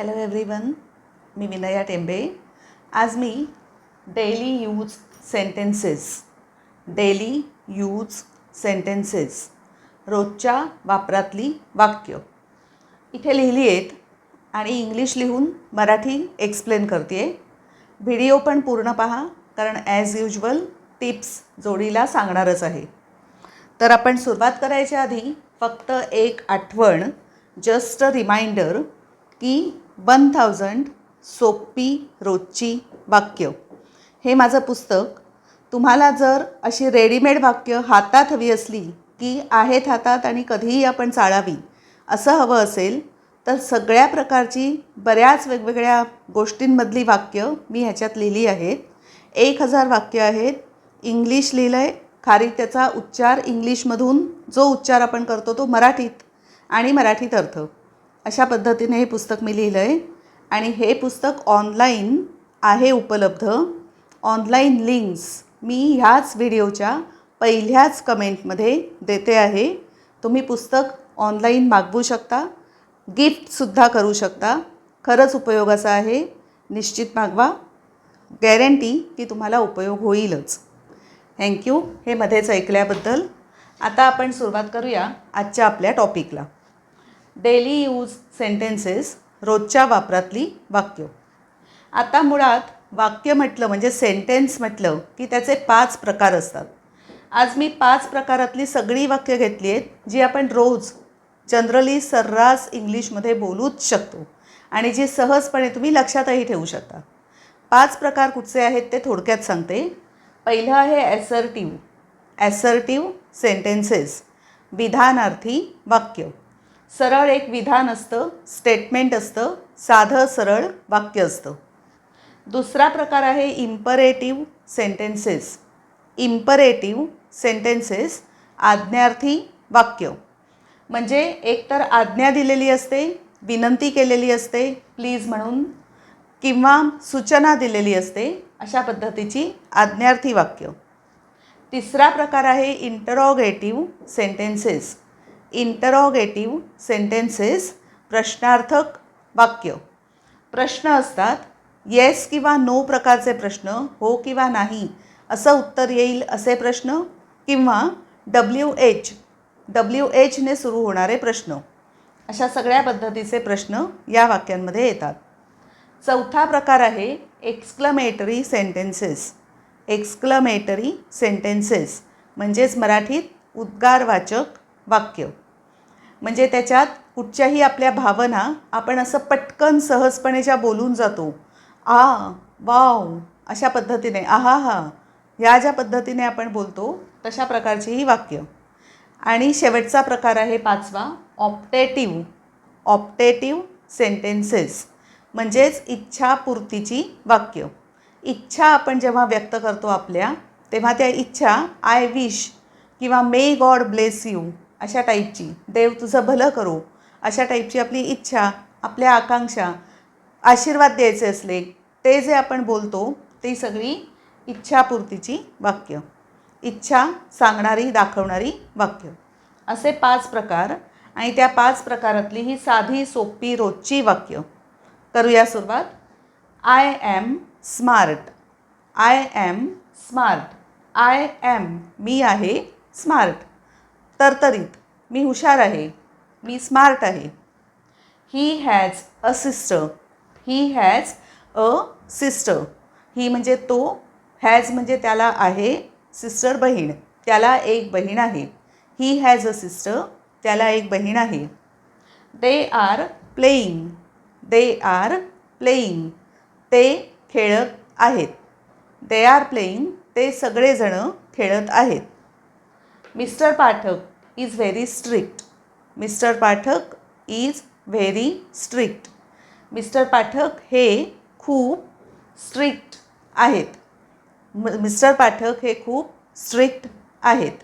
Hello everyone मी विनया टेंबे. आज मी daily use sentences daily use sentences रोजच्या वापरातली वाक्य. इथे लिहिली आहेत आणि इंग्लिश लिहून मराठी एक्सप्लेन करते आहे व्हिडिओ पण पूर्ण पहा कारण ॲज युजल टिप्स जोडीला सांगणारच आहे. तर आपण सुरुवात करायच्या आधी फक्त एक आठवण जस्ट अ रिमाइंडर की वन थाउजंड सोपी रोजची वाक्य. हे माझं पुस्तक. तुम्हाला जर अशी रेडीमेड वाक्य हातात हवी असली की आहेत हातात आणि कधीही आपण चाळावी असं हवं असेल तर सगळ्या प्रकारची बऱ्याच वेगवेगळ्या गोष्टींमधली वाक्य मी ह्याच्यात लिहिली आहेत. एक हजार वाक्य आहेत. इंग्लिश लिहिलं आहे खारी त्याचा उच्चार इंग्लिशमधून जो उच्चार आपण करतो तो मराठीत आणि मराठीत अर्थ. अशा पद्धतीने हे पुस्तक मी लिहिलं आहे आणि हे पुस्तक ऑनलाईन आहे उपलब्ध. ऑनलाईन लिंक्स मी ह्याच व्हिडिओच्या पहिल्याच कमेंटमध्ये देते आहे. तुम्ही पुस्तक ऑनलाईन मागवू शकता. गिफ्टसुद्धा करू शकता. खरंच उपयोगाचं आहे. निश्चित मागवा. गॅरंटी की तुम्हाला उपयोग होईलच. थँक्यू हे मध्येच ऐकल्याबद्दल. आता आपण सुरुवात करूया आजच्या आपल्या टॉपिकला डेली यूज सेंटेन्सेस रोजच्या वापरातली वाक्य. आता मुळात वाक्य म्हटलं म्हणजे सेंटेन्स म्हटलं की त्याचे पाच प्रकार असतात. आज मी पाच प्रकारातली सगळी वाक्य घेतली आहेत जी आपण रोज जनरली सर्रास इंग्लिशमध्ये बोलूच शकतो आणि जी सहजपणे तुम्ही लक्षातही ठेवू शकता. पाच प्रकार कुठचे आहेत ते थोडक्यात सांगते. पहिलं आहे ॲसर्टिव्ह ॲसर्टिव्ह सेंटेन्सेस विधानार्थी वाक्य. सरळ एक विधान असतं स्टेटमेंट असतं साधं सरळ वाक्य असतं. दुसरा प्रकार आहे इम्परेटिव्ह सेंटेन्सेस इम्परेटिव्ह सेंटेन्सेस आज्ञार्थी वाक्य. म्हणजे एकतर आज्ञा दिलेली असते विनंती केलेली असते प्लीज म्हणून किंवा सूचना दिलेली असते अशा पद्धतीची आज्ञार्थी वाक्य. तिसरा प्रकार आहे इंटरॉगेटिव्ह सेंटेन्सेस इंटरॉगेटिव्ह सेंटेन्सेस प्रश्नार्थक वाक्य. प्रश्न असतात येस किंवा नो प्रकारचे प्रश्न हो किंवा नाही असं उत्तर येईल असे प्रश्न किंवा डब्ल्यू एच डब्ल्यू एचने सुरू होणारे प्रश्न. अशा सगळ्या पद्धतीचे प्रश्न या वाक्यांमध्ये येतात. चौथा प्रकार आहे एक्सक्लमेटरी सेंटेन्सेस एक्सक्लमेटरी सेंटेन्सेस म्हणजेच मराठीत उद्गारवाचक वाक्य. म्हणजे त्याच्यात कुठच्याही आपल्या भावना आपण असं पटकन सहजपणे ज्या बोलून जातो आ वाव अशा पद्धतीने आहा हा या ज्या पद्धतीने आपण बोलतो तशा प्रकारची ही वाक्य. आणि शेवटचा प्रकार आहे पाचवा ऑप्टेटिव्ह ऑप्टेटिव्ह सेंटेन्सेस. म्हणजेच इच्छापूर्तीची वाक्य. इच्छा आपण जेव्हा व्यक्त करतो आपल्या तेव्हा त्या इच्छा आय विश किंवा मे गॉड ब्लेस यू अशा टाईपची. देव तुझं भलं करो. अशा टाईपची आपली इच्छा आपल्या आकांक्षा आशीर्वाद द्यायचे असले ते जे आपण बोलतो ती सगळी इच्छापूर्तीची वाक्य. इच्छा सांगणारी दाखवणारी वाक्य. असे पाच प्रकार आणि त्या पाच प्रकारातली ही साधी सोपी रोजची वाक्य. करूया सुरुवात. I am smart I am smart I am मी आहे स्मार्ट तरतरीत. मी हुशार आहे. मी स्मार्ट आहे. He has a sister he has a sister he म्हणजे तो हॅज म्हणजे त्याला आहे सिस्टर बहीण. त्याला एक बहीण आहे. ही हॅज अ सिस्टर त्याला एक बहीण आहे. They are playing they are playing ते खेळत आहेत. दे आर प्लेईंग ते सगळेजणं खेळत आहेत. Mister Pathak is very strict mister Pathak is very strict mister Pathak हे खूप स्ट्रिक्ट आहेत. म मिस्टर पाठक हे खूप स्ट्रिक्ट आहेत.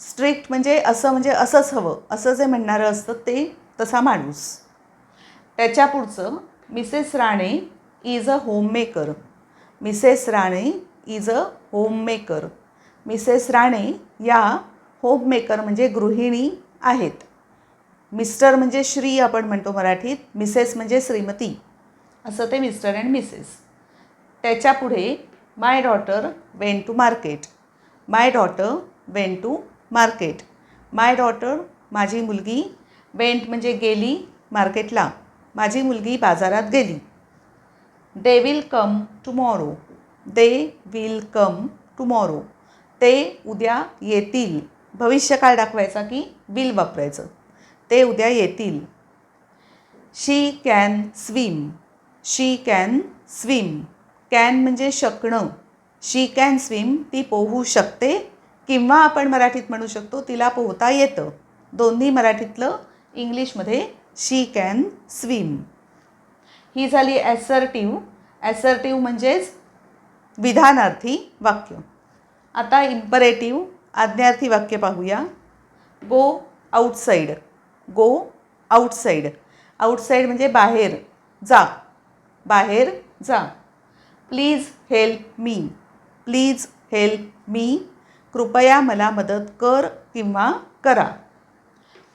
स्ट्रिक्ट म्हणजे असं म्हणजे असंच हवं. असं जे म्हणणारं असतं ते तसा माणूस. त्याच्या पुढचं Mrs Rane is a homemaker Mrs Rane is a homemaker Mrs Rane या होममेकर म्हणजे गृहिणी आहेत. मिस्टर म्हणजे श्री आपण म्हणतो मराठीत मिसेस म्हणजे श्रीमती. असं ते मिस्टर अँड मिसेस. त्याच्यापुढे my daughter went to market my daughter went to market my daughter माझी मुलगी वेंट म्हणजे गेली मार्केटला माझी मुलगी बाजारात गेली. They will come tomorrow they will come tomorrow ते उद्या येतील. भविष्यकाळ दाखवायचा की विल वापरायचं. ते उद्या येतील. She can swim she can swim can म्हणजे शकणं. शी कॅन स्विम ती पोहू शकते किंवा आपण मराठीत म्हणू शकतो तिला पोहता येतं. दोन्ही मराठीतलं इंग्लिशमध्ये शी कॅन स्विम ही झाली ॲसर्टिव्ह ॲसर्टिव्ह म्हणजेच विधानार्थी वाक्य. आता इम्परेटिव्ह आज्ञार्थी वाक्य पाहूया. Go outside go outside outside म्हणजे बाहेर. जा. बाहेर जा. Please help me. Please help me. कृपया मला मदत कर किंवा करा.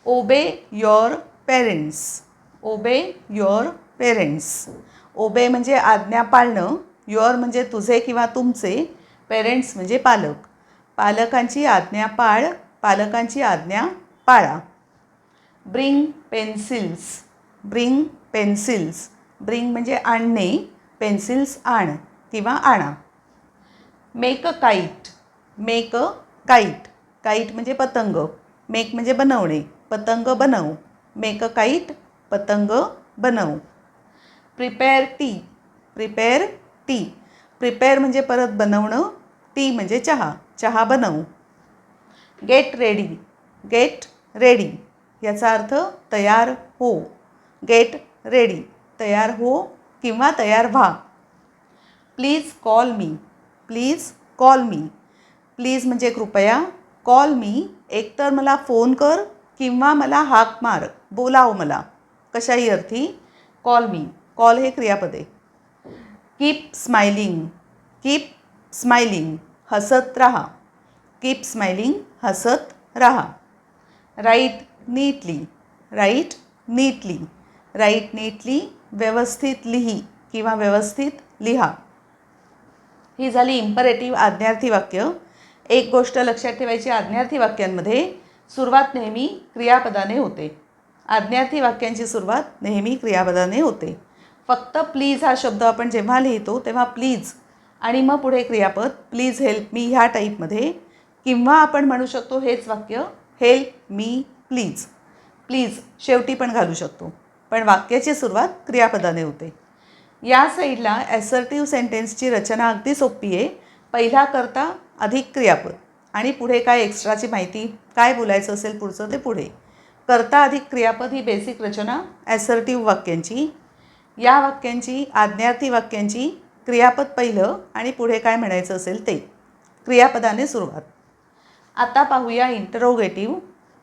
Obey your parents. Obey your parents. Obey म्हणजे आज्ञा पाळणं. युअर म्हणजे तुझे किंवा तुमचे पेरेंट्स म्हणजे पालक. पालकांची आज्ञा पाळ पालकांची आज्ञा पाळा. Bring pencils bring pencils. Bring म्हणजे आणणे पेन्सिल्स आण किंवा आणा. Make a kite make a kite kite म्हणजे पतंग. मेक म्हणजे बनवणे पतंग बनव. मेक अ काईट पतंग बनव. Prepare tea prepare tea. Prepare म्हणजे परत बनवणं टी म्हणजे चहा चहा बनवू. गेट रेडी गेट रेडी याचा अर्थ तयार हो. गेट रेडी तयार हो किंवा तयार व्हा. Please call me please call me please म्हणजे कृपया कॉल मी एकतर मला फोन कर किंवा मला हाक मार. बोलाव मला. कशाही अर्थी कॉल मी कॉल हे क्रियापदे. कीप स्माइलिंग कीप स्माइलिंग हसत राहा. कीप स्माइलिंग हसत राहा. Write neatly write neatly write neatly व्यवस्थित लिही किंवा व्यवस्थित लिहा. ही झाली इम्परेटिव्ह आज्ञार्थी वाक्य. एक गोष्ट लक्षात ठेवायची आज्ञार्थी वाक्यांमध्ये सुरुवात नेहमी क्रियापदाने होते. आज्ञार्थी वाक्यांची सुरुवात नेहमी क्रियापदाने होते. फक्त प्लीज हा शब्द आपण जेव्हा लिहितो तेव्हा प्लीज आणि मग पुढे क्रियापद प्लीज हेल्प मी ह्या टाईपमध्ये किंवा आपण म्हणू शकतो हेच वाक्य हेल्प मी प्लीज प्लीज शेवटी पण घालू शकतो. पण वाक्याची सुरुवात क्रियापदाने होते. या साईडला ॲसर्टिव्ह सेंटेन्सची रचना अगदी सोपी आहे. पहिला करता अधिक क्रियापद. आणि पुढे काय एक्स्ट्राची माहिती काय बोलायचं असेल पुढचं ते पुढे. करता अधिक क्रियापद ही बेसिक रचना ॲसर्टिव्ह वाक्यांची. या वाक्यांची आज्ञार्थी वाक्यांची क्रियापद पहिलं आणि पुढे काय म्हणायचं असेल ते. क्रियापदाने सुरुवात. आता पाहूया इंटरोगेटिव्ह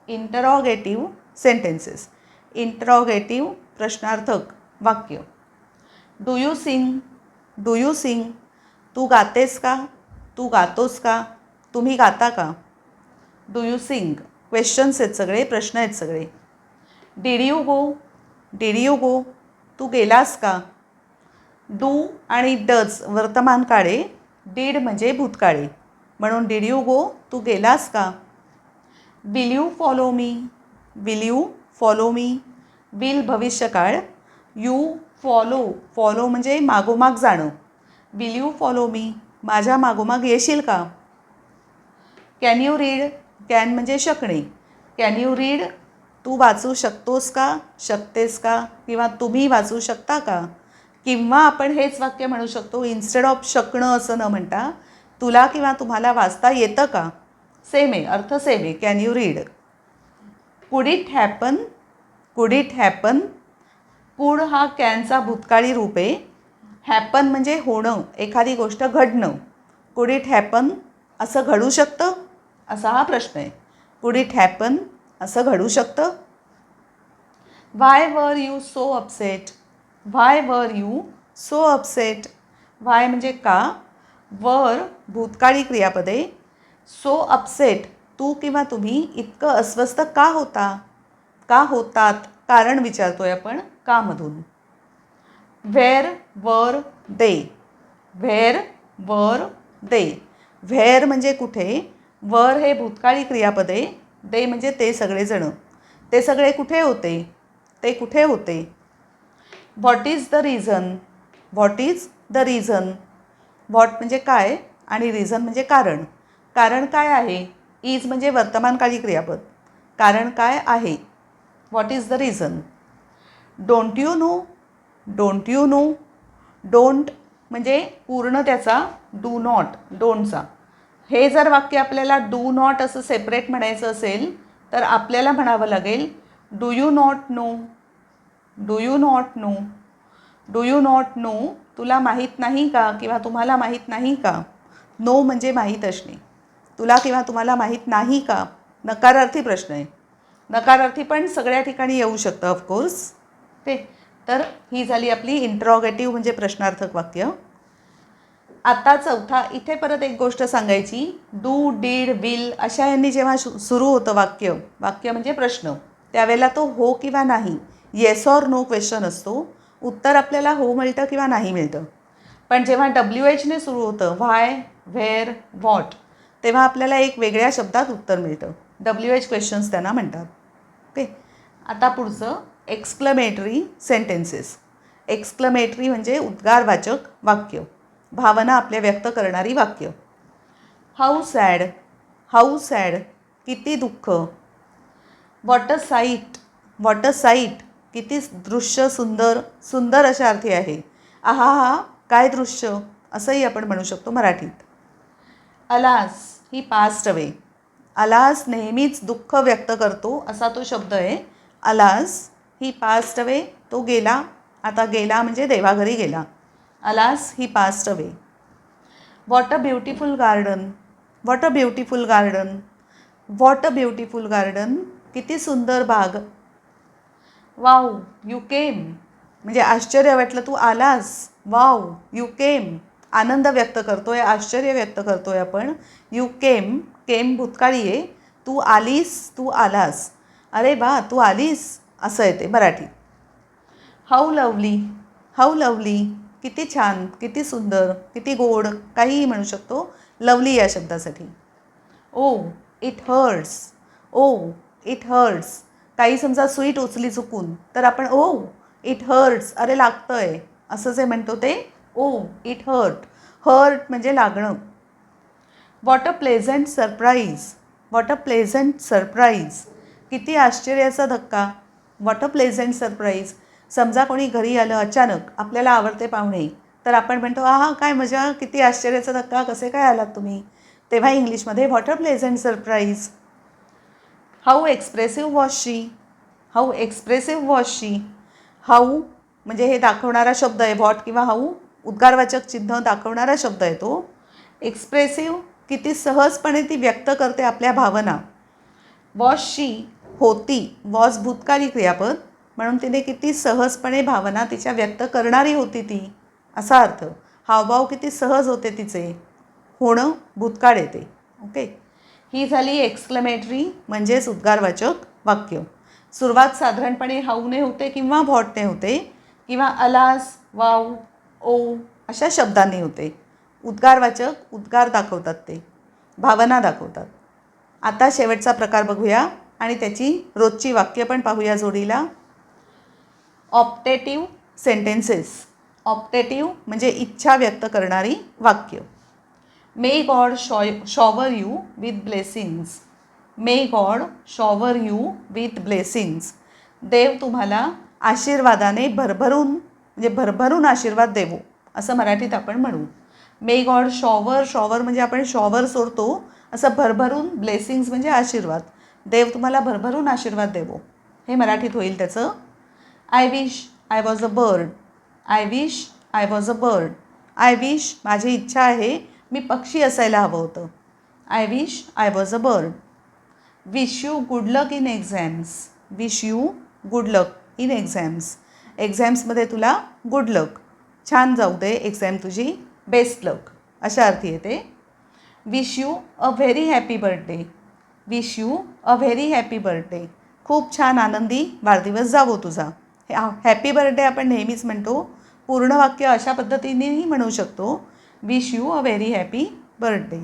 इंटरॉगेटिव्ह सेंटेन्सेस इंटरॉगेटिव्ह प्रश्नार्थक वाक्य. Do you sing do you sing तू गातेस का? तू गातोस का? तुम्ही गाता का? डू यू सिंग क्वेश्चन्स आहेत सगळे प्रश्न आहेत सगळे. Did you go did you go तू गेलास का? डू आणि डज वर्तमान काळे डीड म्हणजे भूतकाळे. म्हणून डीड यू गो तू गेलास का? Will you follow me will you follow me will भविष्यकाळ? यू फॉलो फॉलो म्हणजे मागोमाग जाणं. विल यू फॉलो मी माझ्या मागोमाग येशील का? कॅन यू रीड कॅन म्हणजे शकणे. कॅन यू रीड तू वाचू शकतोस का? शकतेस का? किंवा तुम्ही वाचू शकता का? किंवा आपण हेच वाक्य म्हणू शकतो इन्स्टेड ऑफ शकणं असं न म्हणता तुला किंवा तुम्हाला वाचता येतं का? सेम आहे अर्थ सेम आहे. Can you read could it happen could it happen could हा कॅनचा भूतकाळी रूप आहे. हॅपन म्हणजे होणं एखादी गोष्ट घडणं. कुड इट हॅपन असं घडू शकतं? असा हा प्रश्न आहे. कुड इट हॅपन असं घडू शकतं? Y were you so upset why were you so upset व्हाय म्हणजे का? वर भूतकाळी क्रियापदे सो अपसेट तू किंवा तुम्ही इतकं अस्वस्थ का होता? का होतात? कारण विचारतोय आपण कामधून. व्हेर वर दे व्हेर वर दे व्हेर म्हणजे कुठे? वर हे भूतकाळी क्रियापदे. दे म्हणजे ते सगळेजणं. ते सगळे कुठे होते? ते कुठे होते? What is the reason what is the reason what म्हणजे काय आणि रिझन म्हणजे कारण. कारण काय आहे? इज म्हणजे वर्तमानकाळी क्रियापद. कारण काय आहे? What is the reason don't you know don't you know don't म्हणजे पूर्ण त्याचा डू नॉट डोंटचा हे जर वाक्य आपल्याला डू नॉट असं सेपरेट म्हणायचं असेल तर आपल्याला म्हणावं लागेल do you not know do you not know do you not know तुला माहीत नाही का किंवा तुम्हाला माहीत नाही का? नो म्हणजे माहीत असणे. तुला किंवा तुम्हाला माहीत नाही का? नकारार्थी प्रश्न आहे. नकारार्थी पण सगळ्या ठिकाणी येऊ शकतं ऑफकोर्स ते तर ही झाली आपली इंट्रॉगेटिव्ह म्हणजे प्रश्नार्थक वाक्य. आता चौथा इथे परत एक गोष्ट सांगायची. डू डीड विल अशा यांनी जेव्हा सुरू होतं वाक्य वाक्य म्हणजे प्रश्न. त्यावेळेला तो हो किंवा नाही येस ऑर नो क्वेश्चन असतो उत्तर आपल्याला हो मिळतं किंवा नाही मिळतं. पण जेव्हा डब्ल्यू एचने सुरू होतं व्हाय व्हेअर व्हॉट तेव्हा आपल्याला एक वेगळ्या शब्दात उत्तर मिळतं. डब्ल्यू एच क्वेश्चन्स त्यांना म्हणतात. ओके आता पुढचं एक्सक्लमेटरी सेंटेन्सेस एक्सक्लमेटरी म्हणजे उद्गारवाचक वाक्य. भावना आपल्या व्यक्त करणारी वाक्य. हाऊ सॅड हाऊ सॅड किती दुःख. What a sight what a sight किती दृश्य सुंदर सुंदर अशा अर्थी आहे. आहा हा काय दृश्य? असंही आपण म्हणू शकतो मराठीत. Alas he passed away alas नेहमीच दुःख व्यक्त करतो असा तो शब्द आहे. अलास ही पास्ट अवे तो गेला. आता गेला म्हणजे देवाघरी गेला. Alas he passed away what a beautiful garden what a beautiful garden what a beautiful garden किती सुंदर बाग. वाव यू केम म्हणजे आश्चर्य वाटलं तू आलास. वाव यू केम आनंद व्यक्त करतोय आश्चर्य व्यक्त करतोय आपण. यू केम केम भूतकाळी आहे तू आलीस तू आलास. अरे बा तू आलीस. असं येते मराठी. हाऊ लवली हाऊ लवली किती छान किती सुंदर किती गोड. काहीही म्हणू शकतो. लवली या शब्दासाठी. Oh it hurts oh it hurts काही समजा स्वीट उचली चुकून तर आपण ओ इट हर्ट्स अरे लागतं आहे असं जे म्हणतो ते ओ इट हर्ट हर्ट म्हणजे लागणं. What a pleasant surprise what a pleasant surprise किती आश्चर्याचा धक्का. वॉट अ प्लेझंट सरप्राईज समजा कोणी घरी आलं अचानक आपल्याला आवडते पाहुणे तर आपण म्हणतो आहा काय मजा किती आश्चर्याचा धक्का कसे काय आलात तुम्ही? तेव्हा इंग्लिशमध्ये what a pleasant surprise how expressive was she how expressive was she how म्हणजे हे दाखवणारा शब्द आहे व्हॉट किंवा हाऊ उद्गारवाचक चिन्ह दाखवणारा शब्द आहे तो. एक्सप्रेसिव्ह किती सहजपणे ती व्यक्त करते आपल्या भावना. वॉशशी होती. वॉज भूतकाली क्रियापद. म्हणून तिने किती सहजपणे भावना तिच्या व्यक्त करणारी होती ती. असा अर्थ. हावभाव किती सहज होते तिचे. होणं भूतकाळ येते. ओके ही झाली एक्सक्लेमेटरी म्हणजेच उद्गारवाचक वाक्य. सुरुवात साधारणपणे हाऊने होते किंवा व्हॉटने होते किंवा अलास वाव ओ अशा शब्दांनी होते. उद्गारवाचक उद्गार दाखवतात ते. भावना दाखवतात. आता शेवटचा प्रकार बघूया आणि त्याची रोजची वाक्य पण पाहूया जोडीला. ऑप्टेटिव्ह सेंटेन्सेस ऑप्टेटिव्ह म्हणजे इच्छा व्यक्त करणारी वाक्य. May God शॉय shower you with blessings may God shower you with blessings देव तुम्हाला आशीर्वादाने भरभरून म्हणजे भरभरून आशीर्वाद देवो असं मराठीत आपण म्हणू. मे गॉड शॉवर शॉवर म्हणजे आपण शॉवर सोडतो असं भरभरून ब्लेसिंग्स म्हणजे आशीर्वाद. देव तुम्हाला भरभरून आशीर्वाद देवो. हे मराठीत होईल त्याचं. I wish I was a bird I wish I was a bird I wish माझी इच्छा आहे मी पक्षी असायला हवं होतं. I wish I was a bird wish you good luck in exams wish you good luck in exams एक्झॅम्समध्ये तुला good लक छान जाऊ दे एक्झॅम तुझी. बेस्ट लक अशा अर्थी येते. Wish you a very happy birthday wish you a very happy birthday खूप छान आनंदी वाढदिवस जावो तुझा. हॅपी बर्थडे आपण नेहमीच म्हणतो. पूर्ण वाक्य अशा पद्धतीनेही म्हणू शकतो. Wish you a very happy birthday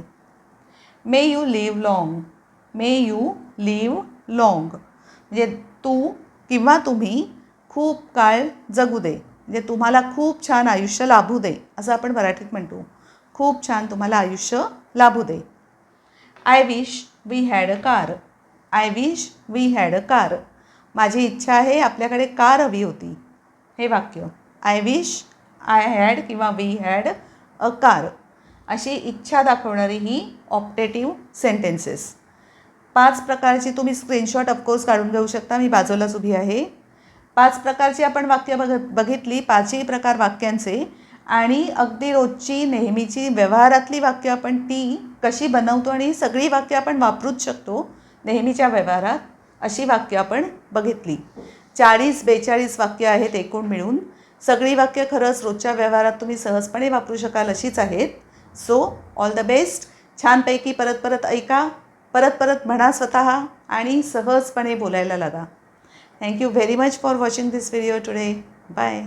may you live long may you live long म्हणजे तू किंवा तुम्ही खूप काळ जगू दे. म्हणजे तुम्हाला खूप छान आयुष्य लाभू दे. असं आपण मराठीत म्हणतो. खूप छान तुम्हाला आयुष्य लाभू दे. I wish we had a car I wish we had a car माझी इच्छा आहे आपल्याकडे कार हवी होती. हे वाक्य. आय विश आय हॅड किंवा वी हॅड अकार अशी इच्छा दाखवणारी ही ऑप्टेटिव्ह सेंटेन्सेस. पाच प्रकारची तुम्ही स्क्रीनशॉट ऑफकोर्स काढून घेऊ शकता मी बाजूलाच उभी आहे. पाच प्रकारची आपण वाक्य बघ बघितली पाचही प्रकार वाक्यांचे. आणि अगदी रोजची नेहमीची व्यवहारातली वाक्य आपण ती कशी बनवतो आणि सगळी वाक्य आपण वापरूच शकतो नेहमीच्या व्यवहारात अशी वाक्य आपण बघितली. चाळीस बेचाळीस वाक्य आहेत एकूण मिळून. सगळी वाक्य खरंच रोजच्या व्यवहारात तुम्ही सहजपणे वापरू शकाल अशीच आहेत. सो ऑल द बेस्ट छानपैकी परत परत ऐका परत परत म्हणा स्वतः आणि सहजपणे बोलायला लागा. Thank you very much for watching this video today bye